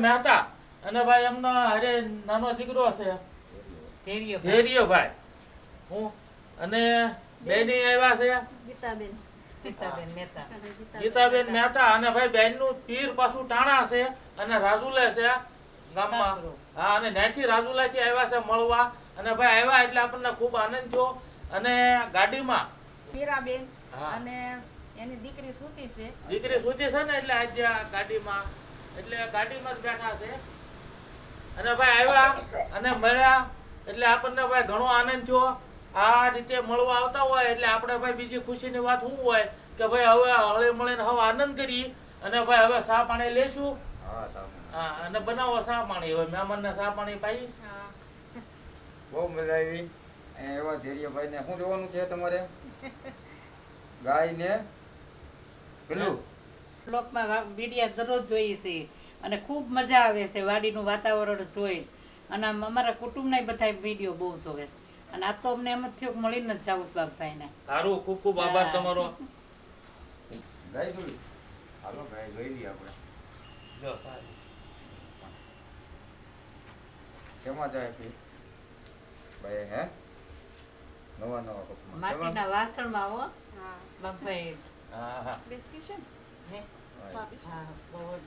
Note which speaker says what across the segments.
Speaker 1: મહેતા અને ભાઈ એમનો હારે નાનો દીકરો છે ધેરિયો ભાઈ. હું અને બેની આવ્યા છે.
Speaker 2: ગીતાબેન.
Speaker 3: ગીતાબેન મહેતા.
Speaker 1: અને ભાઈ બેનનું પીર પાછું ટાણા છે અને રાજુલે છે ગામમાં. હા અને ન્યાથી રાજુલા થી આવ્યા છે મળવા. અને ભાઈ આવ્યા એટલે આપણને ખૂબ આનંદ થયો. અને ગાડીમાં
Speaker 2: મીરાબેન
Speaker 1: હા.
Speaker 2: અને એની દીકરી સૂતી છે.
Speaker 1: દીકરી સૂતી છે ને એટલે આજે ગાડીમાં એટલે ગાડીમાં જ બેઠા છે. અને ભાઈ આવ્યા અને મળ્યા એટલે આપણને ભાઈ ઘણો આનંદ થયો. આ રીતે મળવા આવતા હોય એટલે આપણે ભાઈ બીજી ખુશીની વાત શું હોય કે ભાઈ હવે હળી મળીને હવે આનંદ કરી અને ભાઈ હવે સા પાણી લેશું. હા અને બનાવો સા પાણી. હવે મહેમાનને સા પાણી પાઈ.
Speaker 4: બહુ મજા આવી. અહીંયા એવા ધૈર્યભાઈને શું જોવાનું છે તમારે? ગાય ને પેલું?
Speaker 3: બ્લોકમાં મીડિયા દરરોજ જોઈએ છે. અને ખૂબ મજા આવે છે વાડીનું વાતાવરણ જોઈ. અને આમ અમારા કુટુંબના બધા વીડિયો બહુ જોવે છે. અને આ તો અમને એમ જ થયું કે મળીને જ જાવું છે બાપભાઈને.
Speaker 1: સારું ખૂબ ખૂબ આભાર તમારો.
Speaker 4: ગાય જોઈ. હાલો ગાય જોઈ લઈએ આપણે.
Speaker 1: લ્યો, સારું.
Speaker 4: શેમાં જાય પી ભાઈ હે? નવા નવા કપમાં
Speaker 3: માટીના વાસણમાં હો.
Speaker 2: હા.
Speaker 3: બાપભાઈ.
Speaker 1: હા હા.
Speaker 2: ને?
Speaker 3: હે?
Speaker 4: ભાઈ.
Speaker 3: હા બહુ જ.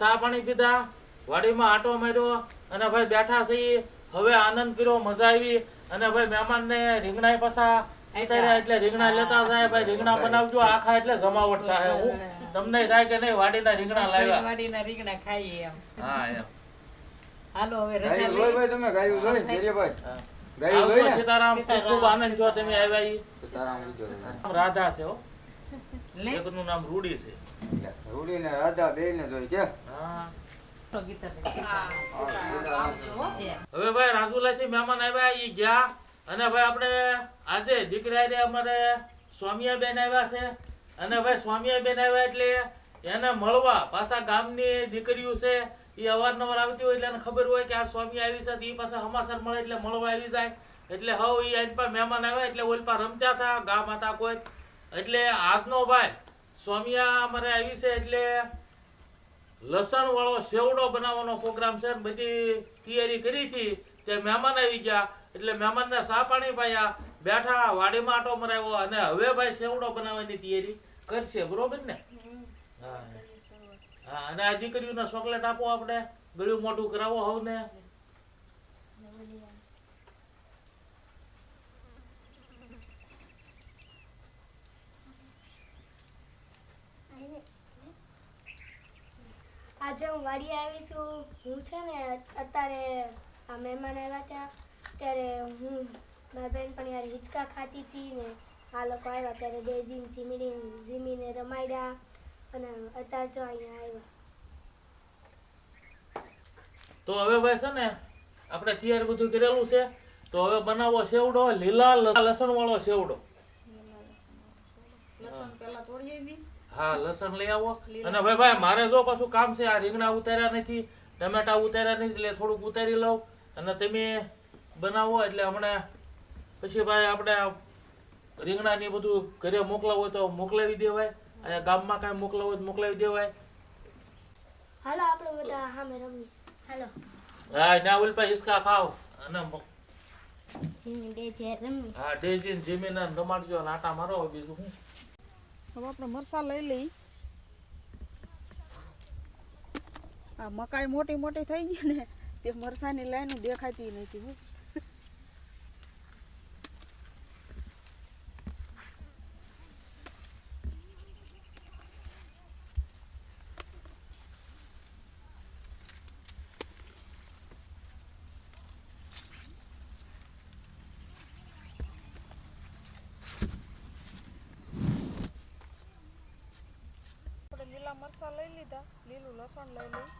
Speaker 1: ચા પાણી પીધા વાડીમાં આટો માર્યો અને ભાઈ બેઠા છીએ. હવે આનંદ કર્યો મજા આવી અને ભાઈ મહેમાનને રીંગણા પાછા એટલે રીંગણા લેતા થાય ભાઈ રીંગણા બનાવજો આખા એટલે જમાવટ થાય. હું તમને થાય કે નહીં વાડીના રીંગણા લાવ્યા.
Speaker 3: વાડીના રીંગણા ખાઈએ એમ.
Speaker 1: હા એમ.
Speaker 3: હાલો હવે રજા
Speaker 4: ભાઈ તમે ગાયું જોઈ ધૈર્યભાઈ
Speaker 1: હા.
Speaker 4: ગાયું જોઈ
Speaker 1: આવજો
Speaker 4: ને
Speaker 1: સીતારામ ખૂબ ખૂબ આનંદ થયો તમે આવ્યા ઈ.
Speaker 4: સીતારામ લીધો તમે.
Speaker 1: નામ રાધા છે હો
Speaker 3: લે
Speaker 1: નામ રૂડી છે
Speaker 4: રૂડી ને રાધા બે ને જોઈ કે
Speaker 1: હા
Speaker 3: તો ગીતાબેન.
Speaker 2: હા સીતારામ આવજો હો.
Speaker 3: એમ.
Speaker 1: હવે ભાઈ રાજુલાથી મહેમાન આવ્યા ઈ ગયા અને ભાઈ આપણે આજે દીકરા અમારે સ્વામિયા બેન આવ્યા છે અને ભાઈ સ્વામિયા બેન આવ્યા એટલે એને મળવા પાછા ગામની દીકરીઓ છે એ અવારનવાર આવતી હોય એટલે એને ખબર હોય કે આ સ્વામી આવી છે એ પાસે હમાસર મળે એટલે મળવા આવી જાય. એટલે હવ એ એની પાસે મહેમાન આવ્યા એટલે ઓલ પાસે રમતા હતા ગામ હતા કોઈ. એટલે આજનો ભાઈ સ્વામિયા અમારે આવી છે એટલે લસણ વાળો સેવડો બનાવવાનો પ્રોગ્રામ છે ને બધી તૈયારી કરી હતી. તે મહેમાન આવી ગયા. એટલે મહેમાનને સા પાણી પાયા બેઠા વાડીમાં આટો મરાવ્યો અને હવે ભાઈ સેવડો બનાવવાની તૈયારી કરશે. બરોબર ને? હા. હા, અને આ દીકરીઓને ચોકલેટ આપો આપણે. ગળ્યું મોટું કરાવો હવને.
Speaker 5: આજે હું વાડી આવી છું. હું છે ને અત્યારે આ મહેમાન આવ્યા ત્યાં. ત્યારે હું, મારા બેન પણ યાર હિંચકા ખાતી હતી ને આ લોકો આવ્યા ત્યારે ડેઝીન ઝીમીને ઝીમીને રમાડ્યા. અને અત્યારે જો અહીંયા આવ્યા
Speaker 1: તો હવે ભાઈ છે ને આપણે તૈયાર બધું કરેલું છે તો હવે બનાવો સેવડો લીલા લસણ વાળો સેવડો
Speaker 2: લસણ પેલા તોડી આવી
Speaker 1: હા લસણ લઈ આવો. અને ભાઈ ભાઈ મારે જો પાછું કામ છે આ રીંગણા ઉતાર્યા નથી ટમેટા ઉતાર્યા નથી એટલે થોડુંક ઉતારી લઉં. અને તમે બનાવો એટલે હમણાં પછી ભાઈ આપણે રીંગણા રીંગણાની બધું ઘરે મોકલાવું હોય તો મોકલાવી દેવાય. અહીંયા ગામમાં કાંઈ મોકલાવું હોય તો મોકલાવી દેવાય.
Speaker 5: હાલો આપણે બધા સામે રમીએ. હાલો.
Speaker 1: હા ના ઓલ પર હિસકા ખાવ અને
Speaker 5: જીમી બે જે રમી.
Speaker 1: હા ડેજીને જીમીને રમાડજો અને આટા મારો બીજું હું
Speaker 2: હવે આપણે મરસા લઈ લઈ. આ મકાઈ મોટી મોટી થઈ ગઈ ને તે મરસાની લાઈન દેખાતી નથી હો. મરસા લઈ લીધા લીલું લસણ લઈ લઈ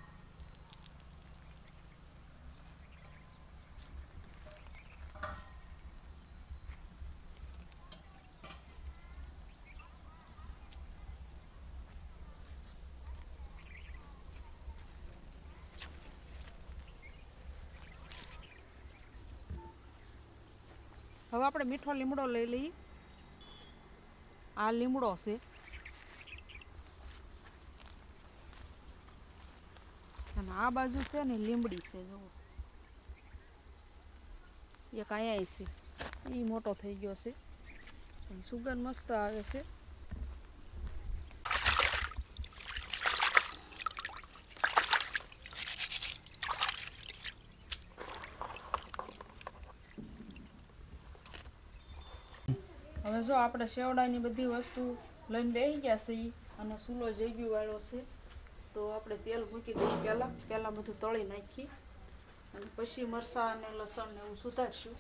Speaker 2: હવે આપણે મીઠો લીમડો લઈ લઈએ. આ લીમડો છે. આ બાજુ છે ને લીમડી છે, જુઓ. એક અહીંયા છે. એ મોટો થઈ ગયો છે. સુગંધ મસ્ત આવે છે. હવે જો આપણે શેવડાની બધી વસ્તુ લઈને બેસી ગયા છીએ, અને સૂલો ગયો વાળો છે. તો આપણે તેલ મૂકી દઈએ પહેલાં. પહેલાં બધું તળી નાખી અને પછી મરચાં અને લસણ ને એવું સુધારશું.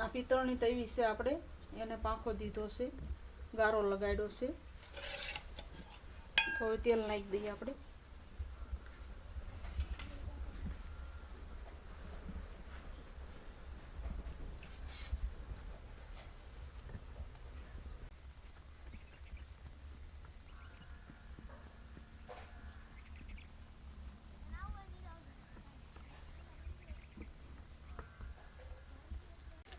Speaker 2: આ પિત્તળની તવી છે આપણે. એને પાંખો દીધો છે. ગારો લગાડ્યો છે. થોડું તેલ નાખી દઈએ આપણે.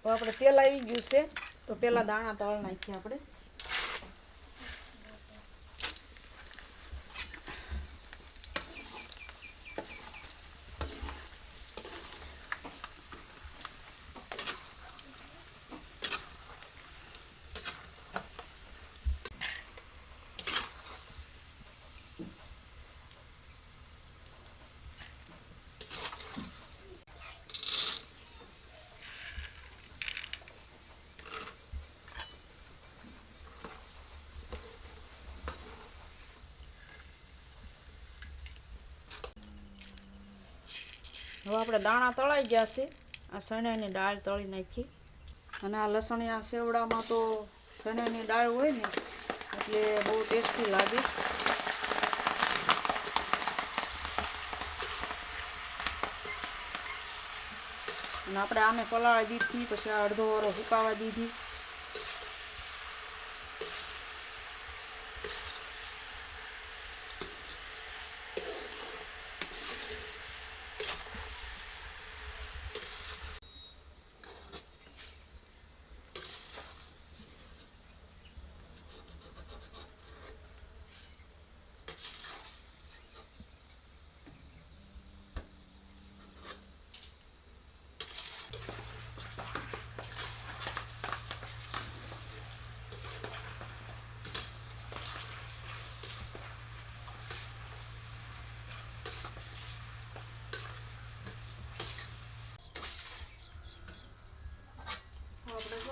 Speaker 2: હવે આપણે તેલ આવી ગયું છે. તો પહેલાં દાણા તળ નાખીએ આપણે. હવે આપણે દાણા તળાઈ ગયા છે. આ ચણાની દાળ તળી નાખી. અને આ લસણિયા સેવડામાં તો ચણાની દાળ હોય ને, એટલે બહુ ટેસ્ટી લાગે. અને આપણે આને પલાળી દીધી, પછી આ અડધો વારો સુકાવા દીધી.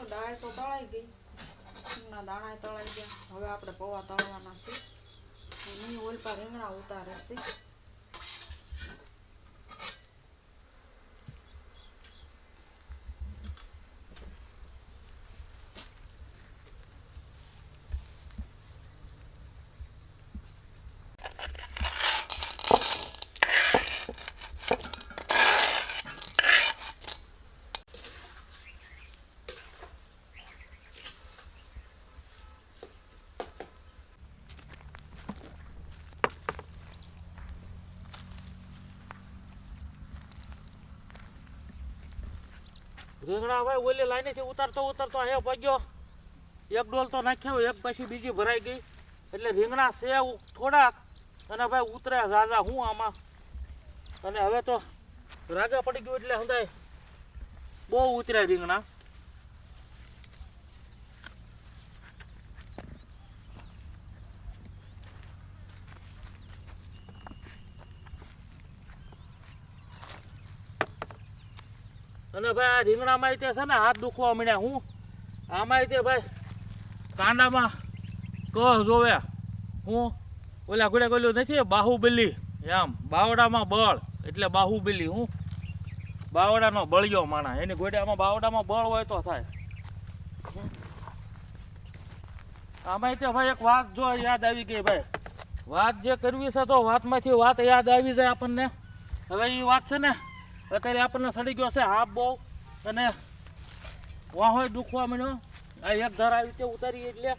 Speaker 2: દાળ તો તળાઈ ગઈ. રીંગણા દાણા તળાઈ ગયા. હવે આપણે પૌવા તળવાના છે નહીં ઓલપા રીંગણા ઉતારે છે.
Speaker 1: રીંગણા ભાઈ ઓલી લાઈનેથી ઉતારતો ઉતારતો અહીંયા પગ્યો એક ડોલ તો નાખ્યો, એક પછી બીજી ભરાઈ ગઈ. એટલે રીંગણા છે થોડાક, અને ભાઈ ઉતર્યા ઝાઝા હું આમાં. અને હવે તો રાગા પડી ગયું એટલે હંધાય બહુ ઉતર્યા રીંગણા. અને ભાઈ આ રીંગણામાં તે છે ને હાથ દુખવા મળ્યા હું. આમાં તે ભાઈ કાંડામાં કહ જોવે. હું ઓલા ઘોડે ગોલ્યું નથી, બાહુબલી. એમ, બાવડામાં બળ, એટલે બાહુબલી હું. બાવડાનો બળિયો માણા એની ઘોડામાં બાવડામાં બળ હોય તો થાય. આમાં તે ભાઈ એક વાત જો યાદ આવી ગઈ ભાઈ. વાત જે કરવી છે તો વાતમાંથી વાત યાદ આવી જાય આપણને. હવે એ વાત છે ને અત્યારે આપણને સડી ગયો છે હાફ બહુ અને વાહોય દુખવા મળ્યો આ એક ધર આવી રીતે ઉતારી એટલે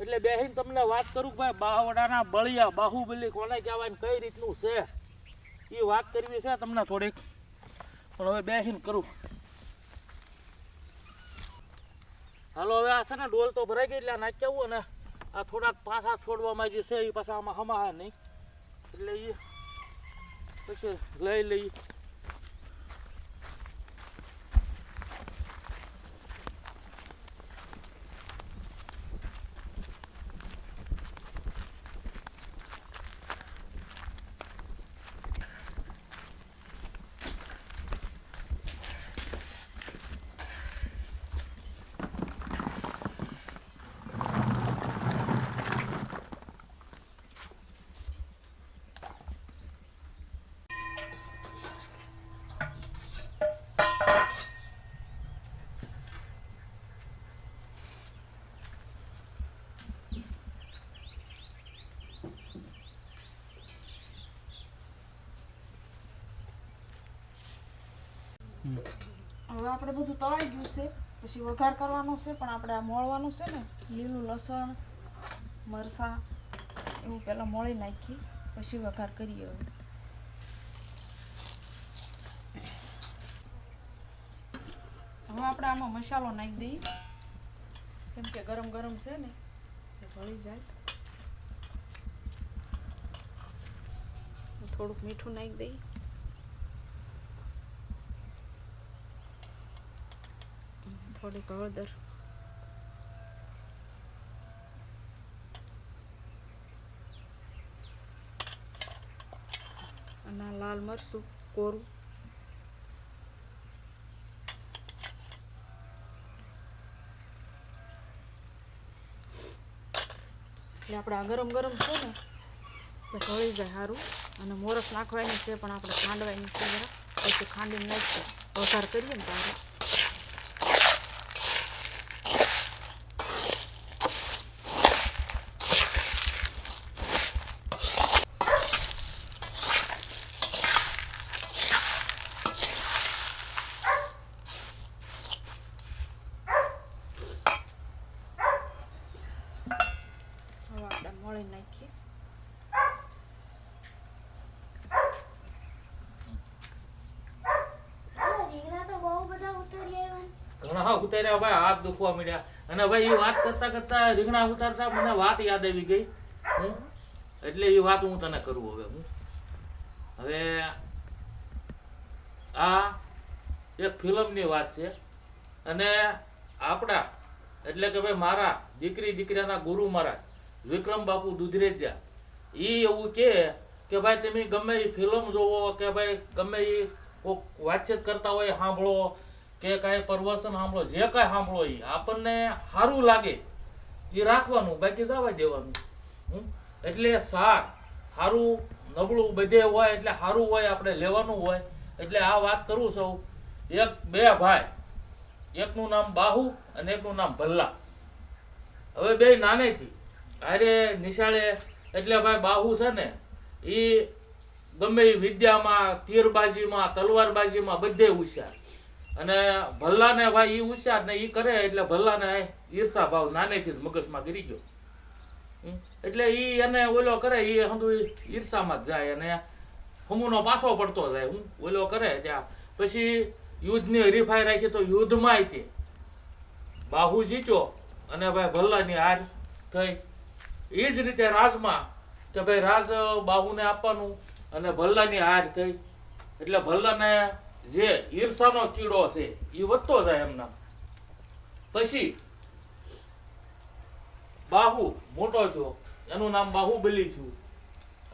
Speaker 1: એટલે બેહીને તમને વાત કરું ભાઈ બાવડાના બળિયા, બાહુબલી કોને કહેવાય ને કઈ રીતનું છે? એ વાત કરવી છે તમને થોડીક. પણ હવે બેહીને કરું. હાલો, હવે આ છે ને ડોલ તો ભરાઈ ગઈ એટલે આ નાખી આવું અને આ થોડાક પાછા છોડવામાં જે છે એ પાછા આમાં હમા નહીં. એટલે એ પછી લઈ લઈ.
Speaker 2: હવે આપણે બધું તળાઈ ગયું છે, પછી વઘાર કરવાનો છે, પણ આપણે આ મોળવાનું છે ને, લીલું લસણ, મરસાં, એવું પહેલાં મોળી નાખી, પછી વઘાર કરીએ હવે. હવે આપણે આમાં મસાલો નાખી દઈએ. કેમ કે ગરમ ગરમ છે ને, એ ભળી જાય. થોડુંક મીઠું નાખી દઈએ. થોડીક હળદર. અને લાલ મરચું કોરું. એટલે આપણે આ ગરમ ગરમ છે ને, તો ઢળી જાય સારું અને મોરસ નાખવાની છે, પણ આપણે ખાંડવાની છે જરા. પછી ખાંડીને નાખીએ. વઘાર કરીએ ને ત્યારે હવે આપણે મળી નાખીએ
Speaker 5: આ રીંગણા તો બહુ બધા ઉતરી આવ્યા ને.
Speaker 1: ઘણા ઉતાર્યા ભાઈ દુખવા મળ્યા અને ભાઈ એ વાત કરતા કરતા રીંગણા ઉતારતા મને વાત યાદ આવી ગઈ? એટલે એ વાત હું તને કરું હવે, હું? હવે આ એક ફિલ્મની વાત છે. અને આપણા એટલે કે ભાઈ મારા દીકરી દીકરાના ગુરુ મહારાજ, વિક્રમ બાપુ દુધરેજા એ એવું કે કે ભાઈ તમે ગમે એ ફિલ્મ જોવો, કે ભાઈ ગમે એ વાતચીત કરતા હોય, સાંભળો કે કાંઈ પ્રવચન સાંભળો, જે કાંઈ સાંભળો એ આપણને સારું લાગે એ રાખવાનું, બાકી દાવા દેવાનું? એટલે સાર સારું નબળું બધે હોય, એટલે સારું હોય, આપણે લેવાનું હોય. એટલે આ વાત કરું સૌ એક, બે ભાઈ, એકનું નામ બાહુ અને એકનું નામ ભલ્લા. હવે બે નાનેથી. અરે નિશાળે એટલે ભાઈ બાહુ છે ને એ ગમે એ વિદ્યામાં, તીરબાજીમાં, તલવારબાજીમાં બધે હોશિયાર. અને ભલ્લાને ભાઈ એ હોશિયાર ને એ કરે એટલે ભલ્લાને ઈર્ષા ભાવ નાનેથી જ મગજમાં ગીરી ગયો. એટલે ઈ એને ઓલો કરે એ હંધુ ઈર્ષામાં જ જાય અને હમુનો પાછો પડતો જાય. હું ઓલો કરે ત્યાં. પછી યુદ્ધની હરીફાઈ રાખી તો યુદ્ધમાં તે. બાહુ જીત્યો અને ભાઈ ભલ્લાની હાર થઈ. એ જ રીતે રાજમાં કે ભાઈ રાજ બાહુને આપવાનું અને ભલ્લાની હાર થઈ. એટલે ભલ્લાને જે ઈર્ષાનો કીડો છે એ વધતો જાય એમના. પછી બાહુ મોટો થયો, એનું નામ બાહુબલી થયું.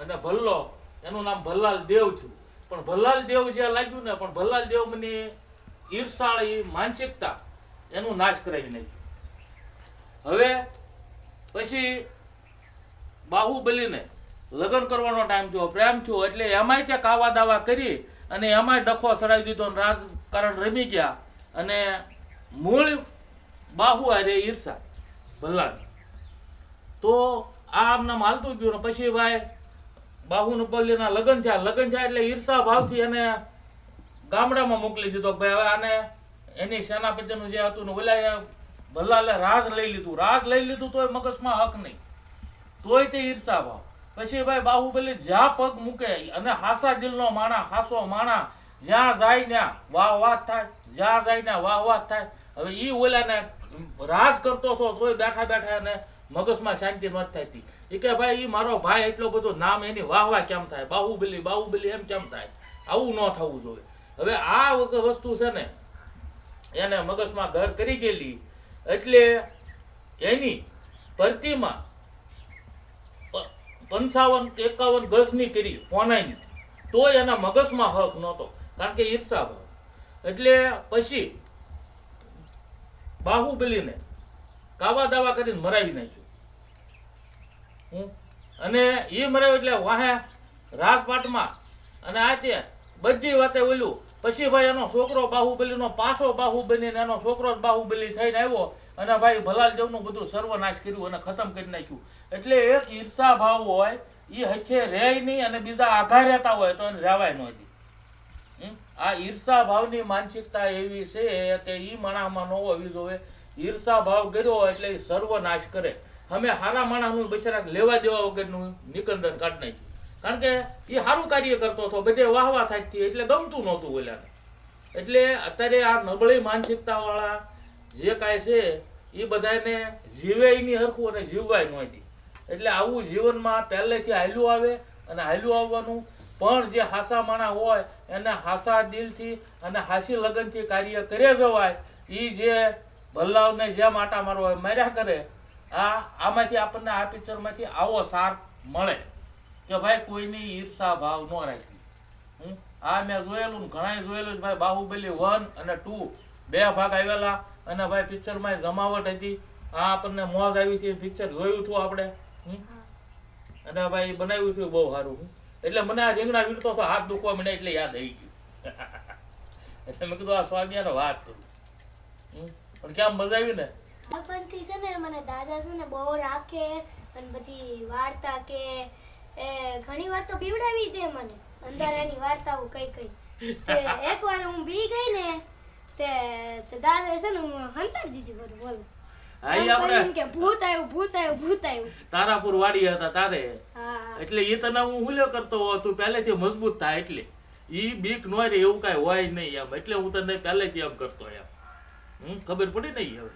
Speaker 1: અને ભલ્લો, એનું નામ ભલ્લાલ દેવ થયું. પણ ભલ્લાલ દેવ જે લાગ્યું ને, પણ ભલ્લાલ દેવ મને ઈર્ષાળી માનસિકતા, એનું નાશ કરાવી નાખ્યું. હવે પછી બાહુબલીને લગ્ન કરવાનો ટાઈમ થયો, પ્રેમ થયો, એટલે એમાંય ત્યાં કાવા દાવા કરી અને એમાંય ડખો ચડાવી દીધો અને રાજકારણ રમી ગયા. અને મૂળ બાહુ હારે ઈર્ષા, ભલ્લાની. તો આ આમનામ હાલતું ગયું ને પછી ભાઈ બાહુનું પલ્લીના લગ્ન થયા. લગ્ન થયા એટલે ઈર્ષા ભાવથી એને ગામડામાં મોકલી દીધો ભાઈ હવે આને એની સેનાપતિનું જે હતું ને ઓલા ભલ્લાલે રાજ લઈ લીધું. રાજ લઈ લીધું તોય મગજમાં હક નહીં. તોય તે ઈર્ષા ભાવ. પછી ભાઈ બાહુબલી જ્યાં પગ મૂકે અને હાસા દિલનો માણા, હાસો માણા, જ્યાં જાય ત્યાં વાહ વાહ થાય, જ્યાં જાય ત્યાં વાહ વાહ થાય. હવે ઈ ઓલાને રાજ કરતો હતો તોય બેઠા બેઠા એને મગજમાં શાંતિ નહોતી થતી એ કે ભાઈ, ઈ મારો ભાઈ એટલો બધો નામ એની વાહ વાહ કેમ થાય? બાહુબલી બાહુબલી એમ કેમ થાય? આવું ન થવું જોઈએ. હવે આ વસ્તુ છે ને, એને મગજમાં ઘર કરી ગયેલી. એટલે એની પ્રતિમા પંચાવન એકાવન ગજની કરી પોનાઈની તોય એના મગજમાં હક નહોતો, કારણ કે ઈર્ષા ભાવ એટલે પછી બાહુબલીને કાવા દાવા કરીને મરાવી નાખ્યું. હું? અને એ મરાવ્યું એટલે વાહે રાજપાટમાં. અને આ તે બધી વાતે ઓલું. પછી ભાઈ એનો છોકરો બાહુબલીનો, પાછો બાહુબલી ને એનો છોકરો બાહુબલી થઈને આવ્યો. અને ભાઈ ભલાલ દેવનું બધું સર્વનાશ કર્યું અને ખતમ કરી નાખ્યું. એટલે એક ઈર્ષા ભાવ હોય એ હખે રહે નહીં અને બીજા આઘા રહેતા હોય તો એને રહેવાય ન દે. આ ઈર્ષા ભાવની માનસિકતા એવી છે કે એ માણસમાં ન હોવી જોવે ઈર્ષા ભાવ કર્યો એટલે એ સર્વનાશ કરે. અમે હારા માણસનું બિચારા લેવા દેવા વગરનું નિકંદન કાઢ નાખ્યું. કારણ કે એ સારું કાર્ય કરતો હતો, બધે વાહ વાહ થાકતી એટલે ગમતું નહોતું ઓલાને. એટલે અત્યારે આ નબળી માનસિકતાવાળા જે કાંઈ છે એ બધાને જીવે નહીં હરખું અને જીવવાય ન દે. એટલે આવું જીવનમાં પહેલેથી હાલ્યું આવે અને હાલ્યું આવવાનું પણ જે હાસા માણા હોય, એને હાસા દિલથી અને હાસી લગનથી કાર્ય કરે જવાય એ જે ભલ્લાવને જેમ આટા મારવા હોય, માર્યા કરે, આ આમાંથી આપણને આ પિક્ચરમાંથી આવો સાર મળે કે ભાઈ કોઈની ઈર્ષા ભાવ ન રાખવી હમ? આ મેં જોયેલું ને ઘણાય જોયેલું ભાઈ બાહુબલી વન અને ટુ બે ભાગ આવેલા અને ભાઈ પિક્ચરમાં જમાવટ હતી આ આપણને મોજ આવી હતી, પિક્ચર જોયું હતું આપણે? અને ભાઈ બનાવ્યું થયું બહુ સારું. એટલે મને આ રીંગણા વીણતો હતો હાથ દુખવા મને એટલે યાદ આવી ગયું. એટલે મેં કીધું આ સ્વામિયાનો વાત કરું? પણ કેમ મજા આવી ને?
Speaker 5: બાળપણથી છે ને મને દાદા છે ને બહુ રાખે, અને બધી વાર્તા કે, એ ઘણી વાર તો બીવડાવી દે મને. અંધારાની વાર્તાઓ કઈ કઈ. તે એકવાર હું બી ગઈ ને, તે દાદા છે ને હું હંતાડી દીધી બધું બોલો.
Speaker 1: હા ઈ આપણે
Speaker 5: કે ભૂત આવ્યું ભૂત આવ્યું ભૂત આવ્યું.
Speaker 1: તારાપુર વાડી હતા તારે.
Speaker 5: હા હા.
Speaker 1: એટલે એ તને હું હુલ્યો કરતો હોઉં, તું પહેલેથી મજબૂત થાય એટલે. ઈ બીક ન રે એવું કાંઈ હોય નહીં એમ. એટલે હું તને પહેલેથી એમ કરતો એમ. હમ ખબર પડી ને હવે?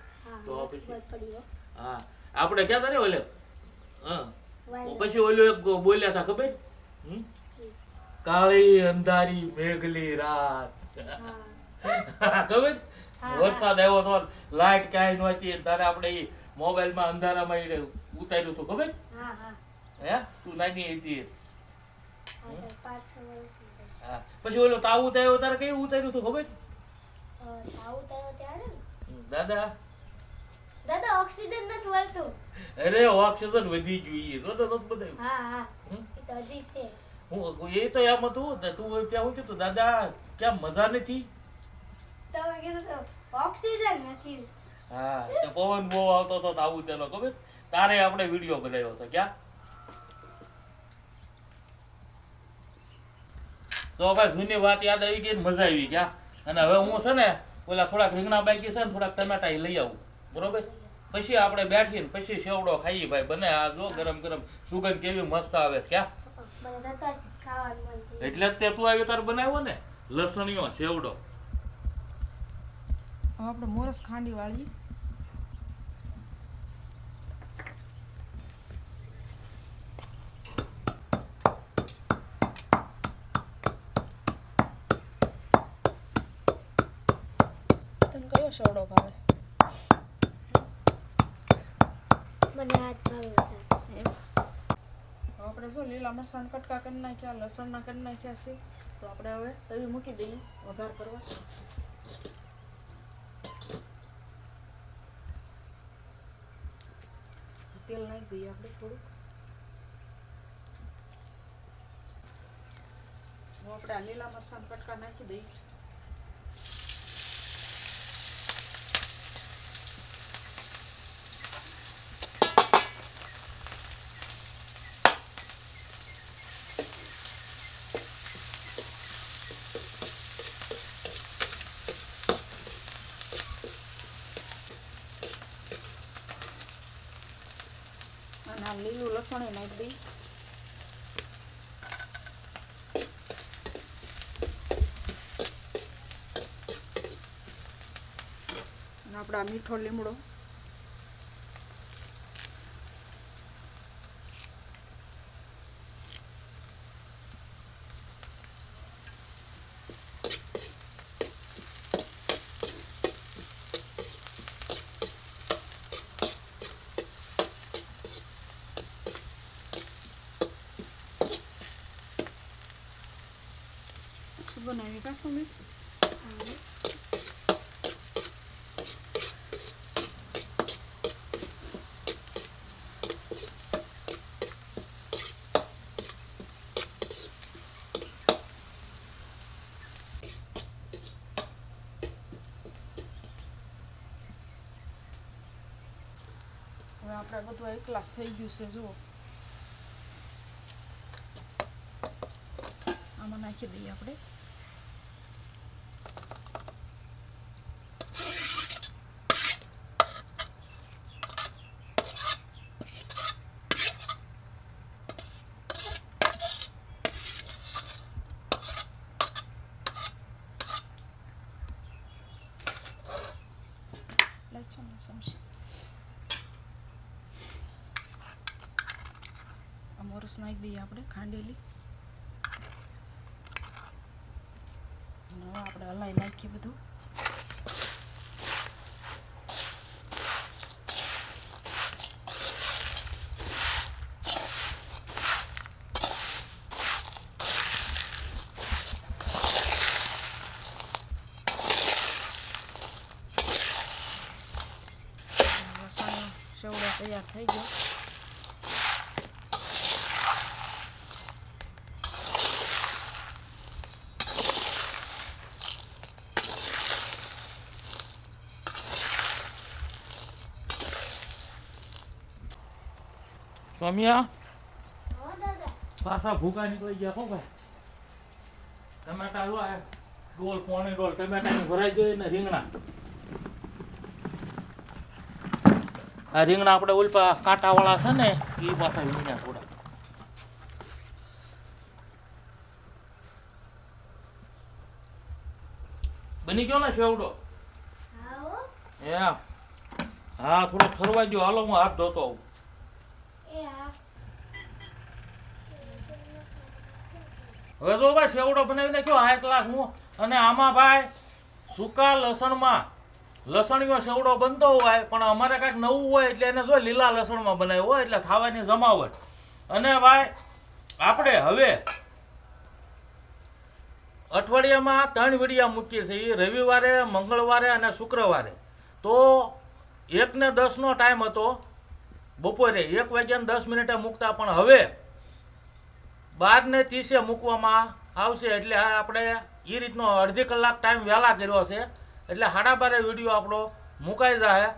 Speaker 1: તો પછી?
Speaker 5: હો.
Speaker 1: હા. આપણે ક્યાં તારે ઓલે? હા. પછી ઓલ્યો એક બોલ્યા હતા ખબર? હમ? કાળી અંધારી મેઘલી રાત. ખબર?
Speaker 5: હા.
Speaker 1: વરસાદ આવ્યો તો લાઈટ કાંઈ નહોતી તારે આપણે ઈ મોબાઈલમાં અંધારામાં ઈ ઉતાર્યું હતું ખબર?
Speaker 5: હા
Speaker 1: તું નાની હતી.
Speaker 5: હા,
Speaker 1: પછી ઓલો તાવ ઉતાર્યો તારે કઈ ઉતાર્યું હતું ખબર? દાદા?
Speaker 5: દાદા ઓક્સિજન નથી મળતું
Speaker 1: અરે ઓક્સિજન વધી ગયું તો તો બધાયું
Speaker 5: હા હા. એ તો હજી છે.
Speaker 1: હું એ તો એમ હતું તું ત્યાં હું તો દાદા ક્યાં મજા નથી?
Speaker 5: તમે કીધું તો ઓક્સિજન નથી.
Speaker 1: હા તે પવન બહુ આવતો તો આવું ચાલો ખબર? તારે આપણે વીડિયો બનાવ્યો હતો ક્યાં? તો ભાઈ જૂની વાત યાદ આવી ગઈ મજા આવી ક્યાં? અને હવે હું છે ને ઓલા થોડાક રીંગણા બાકી છે ને થોડાક ટમેટા લઈ આવું બરોબર? પછી આપણે બેઠીને પછી સેવડો ખાઈએ ભાઈ બને આ જો ગરમ ગરમ. સુગંધ કેવી મસ્ત આવે છે ક્યાં? એટલે જ તે તું આવી તાર બનાવ્યો ને લસણીયો સેવડો.
Speaker 2: હવે આપણે મોરસ ખાંડી વાળી તને કયો સેવડો ભાવે?
Speaker 5: મને હાથ ભાવે
Speaker 2: આપણે શું લીલા મરચાં કટકા કરી નાખ્યા લસણના કરી નાખ્યા છે. તો આપણે હવે તવી મૂકી દઈએ વઘાર કરવા. તેલ નાખી દઈએ આપણે થોડુંક. હું આપણે આ લીલા મરચાં કટકા નાખી દઈએ અને લીલું લસણ નાખી દઈ અને આપણે આ મીઠો લીમડો શું બનાવી કા સોમી હવે આપણે બધું એક ક્લાસ થઈ ગયું છે જુઓ આમાં નાખી દઈએ આપણે લસણ સમશે આ નાખી દઈએ આપણે ખાંડેલી. આપણે હલાઈ નાખીએ બધું. તૈયાર થઈ ગયો.
Speaker 1: સ્વામિયા?
Speaker 5: હો
Speaker 1: પાછા ભૂકા નીકળી ગયા હો ભાઈ. ટમેટા જો આ ડોલ પોણી ડોલ ટમેટાની ભરાઈ ગઈ ને રીંગણા. આ રીંગણા આપણે ઉલ્પા કાંટાવાળા છે ને એ પાછા વીણ્યા થોડા. બની ગયો ને શેવડો?
Speaker 5: હા
Speaker 1: થોડો ફરવા ગયો હાલો હું હાથ ધોતો આવું
Speaker 5: એ હા
Speaker 1: હવે જો ભાઈ સેવડો બનાવી નાખ્યો હાઈ ક્લાસ હું. અને આમાં ભાઈ સૂકા લસણમાં લસણીયો સેવડો બનતો હોય, પણ અમારે કાંઈક નવું હોય એટલે એને જો લીલા લસણમાં બનાવ્યો હોય, એટલે ખાવાની જમાવટ. અને ભાઈ આપણે હવે અઠવાડિયામાં ત્રણ વિડીયા મૂકીએ છીએ, રવિવારે, મંગળવારે અને શુક્રવારે. તો એકને દસનો ટાઈમ હતો બપોરે, એક વાગ્યાને દસ મિનિટે મૂકતા, પણ હવે બાર ને ત્રીસે મૂકવામાં આવશે એટલે આપણે એ રીતનો અડધી કલાક ટાઈમ વહેલા કર્યો છે. એટલે સાડા બારે વીડિયો આપણો મુકાઈ જાય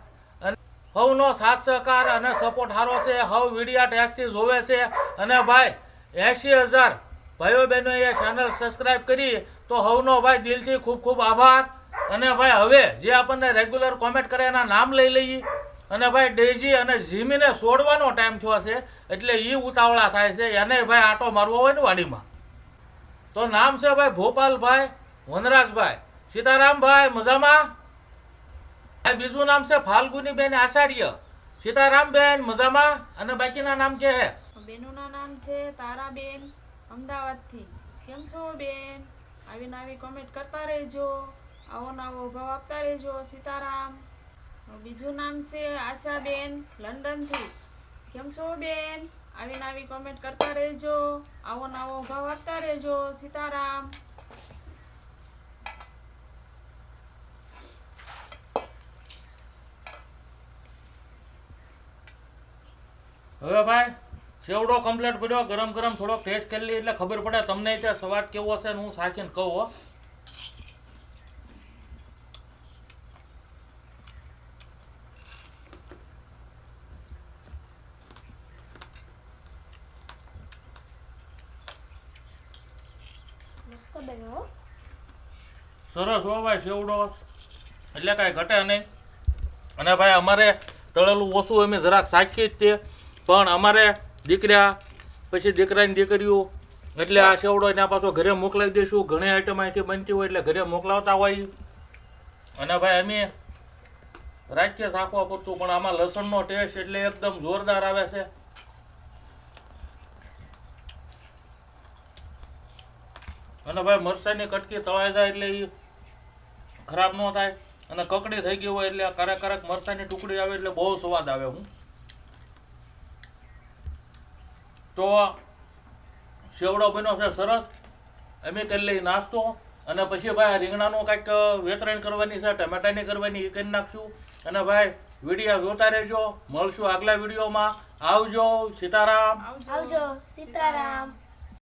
Speaker 1: અને હવનો સાથ સહકાર અને સપોર્ટ સારો છે. હવ વિડીયા ટેસ્ટથી જોવે છે. અને ભાઈ, એંશી હજાર ભાઈઓ બહેનોએ ચેનલ સબસ્ક્રાઈબ કરી તો હવનો ભાઈ દિલથી ખૂબ ખૂબ આભાર. અને ભાઈ, હવે જે આપણને રેગ્યુલર કોમેન્ટ કરે એના નામ લઈ લઈએ. અને ભાઈ ડેઝી અને જીમીને છોડવાનો ટાઈમ થયો છે. એટલે એ ઉતાવળા થાય છે. એને ભાઈ આટો મારવો હોય ને વાડીમાં. તો નામ છે ભાઈ ભોપાલભાઈ વનરાજભાઈ. સીતારામભાઈ, મજામાં? બીજું નામ છે ફાલ્ગુનીબેન આચાર્ય. સીતારામબેન, મજામાં? અને બાકીના નામ કે હે?
Speaker 2: બેનુના નામ છે તારાબેન, અમદાવાદથી. કેમ છો બેન? આવી કોમેન્ટ કરતા રહેજો. આવો નવો ભાવ આપતા રહેજો, સીતારામ. બીજું નામ છે આશાબેન, લંડનથી. કેમ છો બેન? આવી આવી કોમેન્ટ કરતા રહેજો. આવો નવો ભાવ આપતા રહેજો, સીતારામ.
Speaker 1: હવે ભાઈ, સેવડો કમ્પ્લીટ કર્યો ગરમ ગરમ થોડો ટેસ્ટ કરી એટલે ખબર પડે તમને ત્યાં સ્વાદ કેવો હશે હું સાચીને કહું હો
Speaker 5: મસ્ત બન્યો હો.
Speaker 1: સરસ હો ભાઈ સેવડો એટલે કાંઈ ઘટે નહીં. અને ભાઈ, અમારે તળેલું ઓછું અમે જરાક સાચીએ જ તે. પણ અમારે દીકરા, પછી દીકરાની દીકરીઓ, એટલે આ સેવડો એના પાછો ઘરે મોકલાવી દઈશું ઘણી આઈટમ અહીંથી બનતી હોય એટલે ઘરે મોકલાવતા હોય. અને ભાઈ, અમે રાખીએ રાખવા પડતું પણ આમાં લસણનો ટેસ્ટ એટલે એકદમ જોરદાર આવે છે. અને ભાઈ મરસાની કટકી તળાઈ જાય એટલે એ ખરાબ ન થાય અને કકડી થઈ ગઈ હોય એટલે ક્યારેક ક્યારેક મરચાની ટુકડી આવે એટલે બહુ સ્વાદ આવે હું. તો સેવડો બન્યો છે સરસ. અમે કરી લઈ નાસ્તો અને પછી ભાઈ રીંગણાનું કાંઈક વેતરણ કરવાની છે, ટમેટાની કરવાની એ કરી નાખશું. અને ભાઈ વીડિયો જોતા રહેજો. મળશું આગલા વિડીયોમાં. આવજો, સીતારામ.
Speaker 5: આવજો, સીતારામ.